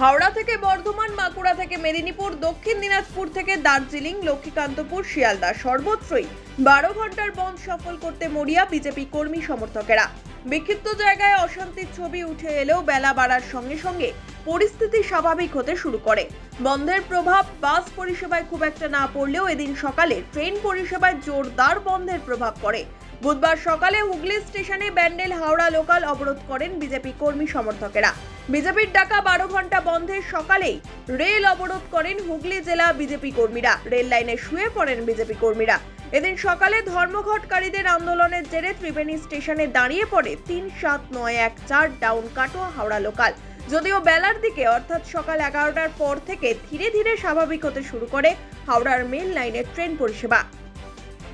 হাওড়া থেকে বর্ধমান, বাঁকুড়া থেকে মেদিনীপুর, দক্ষিণ দিনাজপুর থেকে দার্জিলিং, লক্ষ্মীকান্তপুর, শিয়ালদা সর্বত্রই বারো ঘণ্টার বন্ধ সফল করতে মরিয়া বিজেপি কর্মী সমর্থকেরা। বিক্ষিপ্ত জায়গায় অশান্তির ছবি উঠে এলেও বেলা বাড়ার সঙ্গে সঙ্গে পরিস্থিতি স্বাভাবিক হতে শুরু করে। বন্ধের প্রভাব বাস পরিষেবায় খুব একটা না পড়লেও এদিন সকালে ট্রেন পরিষেবায় জোরদার বন্ধের প্রভাব পড়ে। বুধবার সকালে হুগলি স্টেশনে ব্যান্ডেল হাওড়া লোকাল অবরোধ করেন বিজেপি কর্মী সমর্থকেরা। বিজেপির ডাকা বারো ঘণ্টা বন্ধের সকালেই রেল অবরোধ করেন হুগলি জেলা বিজেপি কর্মীরা। রেল লাইনে শুয়ে পড়েন বিজেপি কর্মীরা। এদিন সকালে ধর্মঘটকারীদের আন্দোলনের জেরে ত্রিবেণী স্টেশনে দাঁড়িয়ে পড়ে তিন সাত নয় এক চার ডাউন কাটোয়া হাওড়া লোকাল। যদিও বেলার দিকে, অর্থাৎ সকাল এগারোটার পর থেকে ধীরে ধীরে স্বাভাবিক হতে শুরু করে হাওড়ার মেল লাইনের ট্রেন পরিষেবা।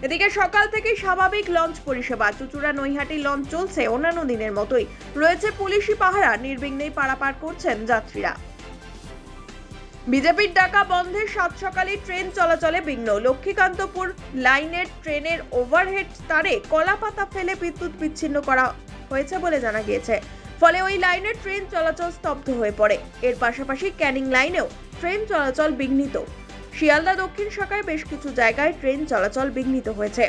এদিকে সকাল থেকে স্বাভাবিক লঞ্চ পরিষেবা। চুচুড়া, নৈহাটি লঞ্চ চলছে অন্যান্য দিনের মতোই। রয়েছে পুলিশি পাহারা, নির্বিঘ্নেই পারাপার করছেন যাত্রীরা। বিজেপির ডাকা বন্ধের সাত সকালে ট্রেন চলাচলে বিঘ্ন। লক্ষ্মীকান্তপুর লাইনের ট্রেনের ওভারহেড তারে কলাপাতা ফেলে বিদ্যুৎ বিচ্ছিন্ন করা হয়েছে বলে জানা গিয়েছে। ফলে ওই লাইনের ট্রেন চলাচল স্তব্ধ হয়ে পড়ে। এর পাশাপাশি ক্যানিং লাইনেও ট্রেন চলাচল বিঘ্নিত। শিয়ালদা দক্ষিণ শাখায় বেশ কিছু জায়গায় ট্রেন চলাচল বিঘ্নিত হয়েছে।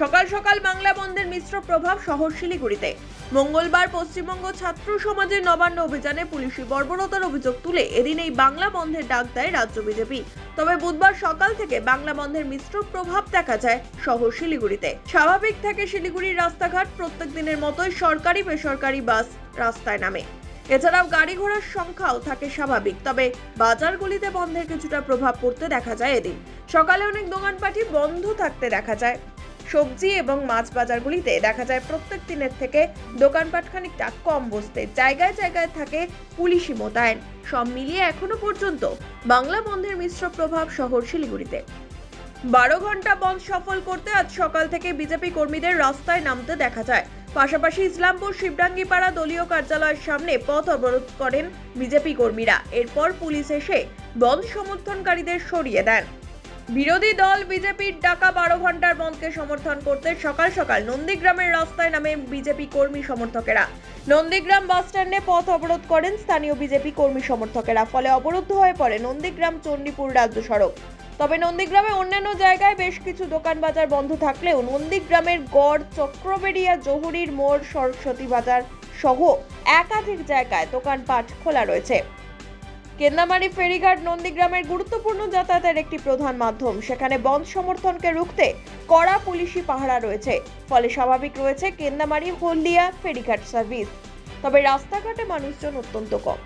সকাল সকাল বাংলা বন্ধের মিশ্র প্রভাব শহর শিলিগুড়িতে। মঙ্গলবার পশ্চিমবঙ্গ ছাত্র সমাজের নবান্ন অভিযানে পুলিশি বর্বরতার অভিযোগ তুলে এদিন এই বাংলা বন্ধের ডাক দেয় রাজ্য বিজেপি। তবে বুধবার সকাল থেকে বাংলা বন্ধের মিশ্র প্রভাব দেখা যায় শহর শিলিগুড়িতে। স্বাভাবিক থাকে শিলিগুড়ির রাস্তাঘাট প্রত্যেক দিনের মতোই সরকারি বেসরকারি বাস রাস্তায় নামে। এছাড়াও গাড়ি ঘোড়ার সংখ্যাও থাকে স্বাভাবিক, তবে বাজারগুলিতে বন্ধের কিছুটা প্রভাব পড়তে দেখা যায় এদিন। সকালে অনেক দোকানপাটি বন্ধ থাকতে দেখা যায়। সবজি এবং মাছ বাজারগুলিতে দেখা যায় প্রত্যেক দিনের থেকে দোকানপাট খানিকটা কম বসতে, জায়গায় জায়গায় থাকে পুলিশি মোতায়েন। সব মিলিয়ে এখনও পর্যন্ত বাংলা বন্ধের মিশ্র প্রভাব শহর শিলিগুড়িতে। বারো ঘণ্টা বন্ধ সফল করতে আজ সকাল থেকে বিজেপি কর্মীদের রাস্তায় নামতে দেখা যায়। পাশাপাশি ইসলামপুর শিবডাঙ্গিপাড়া দলীয় কার্যালয়ের সামনে পথ অবরোধ করেন বিজেপি কর্মীরা। এরপর পুলিশ এসে বন্ধ সমর্থনকারীদের সরিয়ে দেন। বিরোধী দল বিজেপির ডাকা বারো ঘণ্টার বন্ধকে সমর্থন করতে সকাল সকাল নন্দীগ্রামের রাস্তায় নামে বিজেপি কর্মী সমর্থকেরা। নন্দীগ্রাম বাস স্ট্যান্ডে পথ অবরোধ করেন স্থানীয় বিজেপি কর্মী সমর্থকেরা। ফলে অবরুদ্ধ হয়ে পড়ে নন্দীগ্রাম চণ্ডীপুর রাজ্য সড়ক। তবে নন্দীগ্রামে অন্যান্য জায়গায় বেশ কিছু দোকান বাজার বন্ধ থাকলেও নন্দীগ্রামের গড় চক্রবেড়িয়া জহুরির মোড় সরস্বতী বাজার সহ একাধিক জায়গায় দোকানপাট খোলা রয়েছে। কেন্দামারি ফেরিঘাট নন্দীগ্রামের গুরুত্বপূর্ণ যাতায়াতের একটি প্রধান মাধ্যম। সেখানে বন্ধ সমর্থনকে রুখতে কড়া পুলিশি পাহারা রয়েছে। ফলে স্বাভাবিক রয়েছে কেন্দামারি হলদিয়া ফেরিঘাট সার্ভিস। তবে রাস্তাঘাটে মানুষজন অত্যন্ত কম।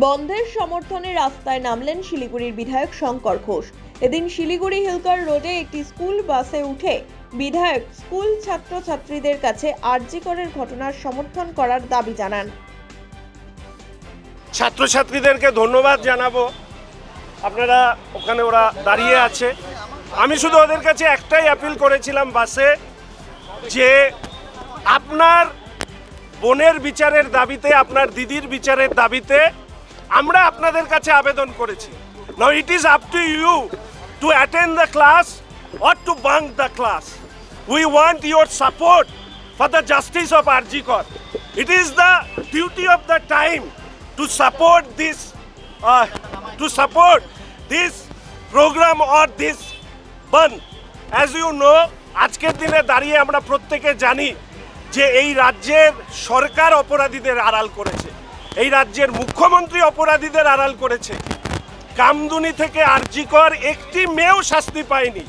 বন্ধের সমর্থনে রাস্তায় নামলেন শিলিগুড়ির বিধায়ক শঙ্কর ঘোষ। এদিন শিলিগুড়ি হিলকার রোডে একটি স্কুল বাসে উঠে বিধায়ক স্কুল ছাত্রছাত্রীদের কাছে আরজিকরের ঘটনার সমর্থন করার দাবি জানান। ছাত্রছাত্রীদেরকে ধন্যবাদ জানাব। আপনারা ওখানে ওরা দাঁড়িয়ে আছে। আমি শুধু ওদের কাছে একটাই অ্যাপিল করেছিলাম বাসে যে আপনার বোনের বিচারের দাবিতে, আপনার দিদির বিচারের দাবিতে আমরা আপনাদের কাছে আবেদন করেছি। Now it is up to you to attend the class or to bunk the class we want your support for the justice of RG Kar it is the duty of the time to support this to support this program or this ban as you know, আজকের দিনে দাঁড়িয়ে আমরা প্রত্যেকে জানি যে এই রাজ্যের সরকার অপরাধীদের আড়াল করেছে। এই রাজ্যের মুখ্যমন্ত্রী অপরাধীদের আড়াল করেছে। কামদুনি থেকে আরজিকর একটি মেয়েও শাস্তি পায়নি।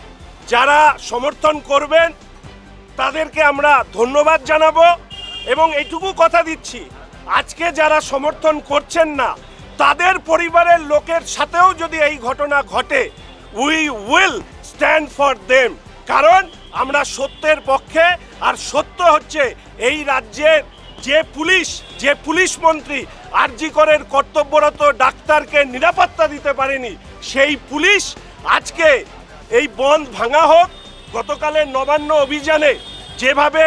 যারা সমর্থন করবেন, তাদেরকে আমরা ধন্যবাদ জানাব এবং এইটুকু কথা দিচ্ছি। আজকে যারা সমর্থন করছেন না, তাদের পরিবারের লোকের সাথেও যদি এই ঘটনা ঘটে we will stand for them কারণ আমরা সত্যের পক্ষে, আর সত্য হচ্ছে এই রাজ্যের যে পুলিশ যে পুলিশ মন্ত্রী আরজি করের কর্তব্যরত ডাক্তারকে নিরাপত্তা দিতে পারেনি, সেই পুলিশ আজকে এই বন্ধ ভাঙা হোক, গতকালের নবান্ন অভিযানে যেভাবে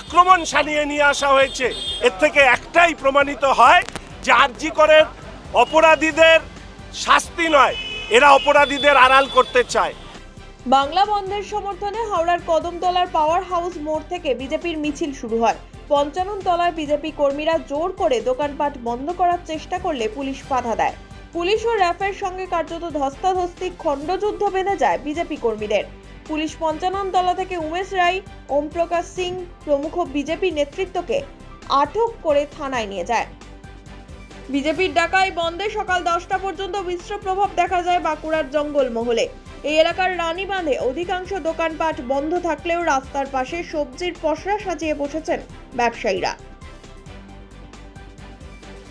আক্রমণ সানিয়ে নিয়ে আসা হয়েছে, এর থেকে একটাই প্রমাণিত হয় যে আরজি করের অপরাধীদের শাস্তি নয়, এরা অপরাধীদের আড়াল করতে চায়। বাংলা বন্ধের সমর্থনে হাওড়ার কদমতলার পাওয়ার হাউস মোড় থেকে বিজেপির মিছিল শুরু হয়। পঞ্চানন তলায় বিজেপি কর্মীরা জোর করে দোকানপাট বন্ধ করার চেষ্টা করলে পুলিশ বাধা দেয়। পুলিশ ও র্যাফের সঙ্গে কার্যত ধস্তাধস্তি, খণ্ডযুদ্ধ বেঁধে যায় বিজেপি কর্মীদের। পুলিশ পঞ্চানন তলা থেকে উমেশ রায় ওম প্রকাশ সিং প্রমুখ বিজেপি নেতৃত্বকে আটক করে থানায় নিয়ে যায়। বিজেপির ডাকায় বন্ধে সকাল দশটা পর্যন্ত মিশ্র প্রভাব দেখা যায় বাঁকুড়ার জঙ্গলমহলে এই এলাকার রানীবাঁধে অধিকাংশ দোকানপাট বন্ধ থাকলেও রাস্তার পাশে সবজির পসরা সাজিয়ে বসেছেন ব্যবসায়ীরা।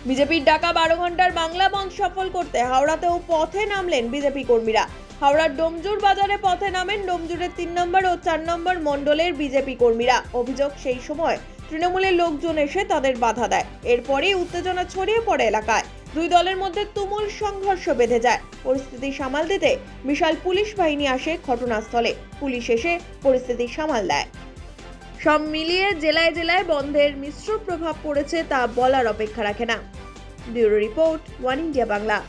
বিজেপির ডাকা বারো ঘণ্টার বাংলা বন্ধ সফল করতে হাওড়াতেও পথে নামলেন বিজেপি কর্মীরা। হাওড়ার ডোমজুর বাজারে পথে নামেন ডোমজুরের তিন নম্বর ও চার নম্বর মণ্ডলের বিজেপি কর্মীরা। অভিযোগ সেই সময় তৃণমূলের লোকজন এসে তাদের বাধা দেয়। এরপরেই উত্তেজনা ছড়িয়ে পড়ে এলাকায়। দুই দলের মধ্যে তুমুল সংঘর্ষ বেঁধে যায়। পরিস্থিতি সামাল দিতে বিশাল পুলিশ বাহিনী আসে ঘটনাস্থলে। পুলিশ এসে পরিস্থিতি সামাল দেয়। সব মিলিয়ে জেলায় জেলায় বন্ধের মিশ্র প্রভাব পড়েছে তা বলার অপেক্ষা রাখে না। Bureau report, one India Bangla.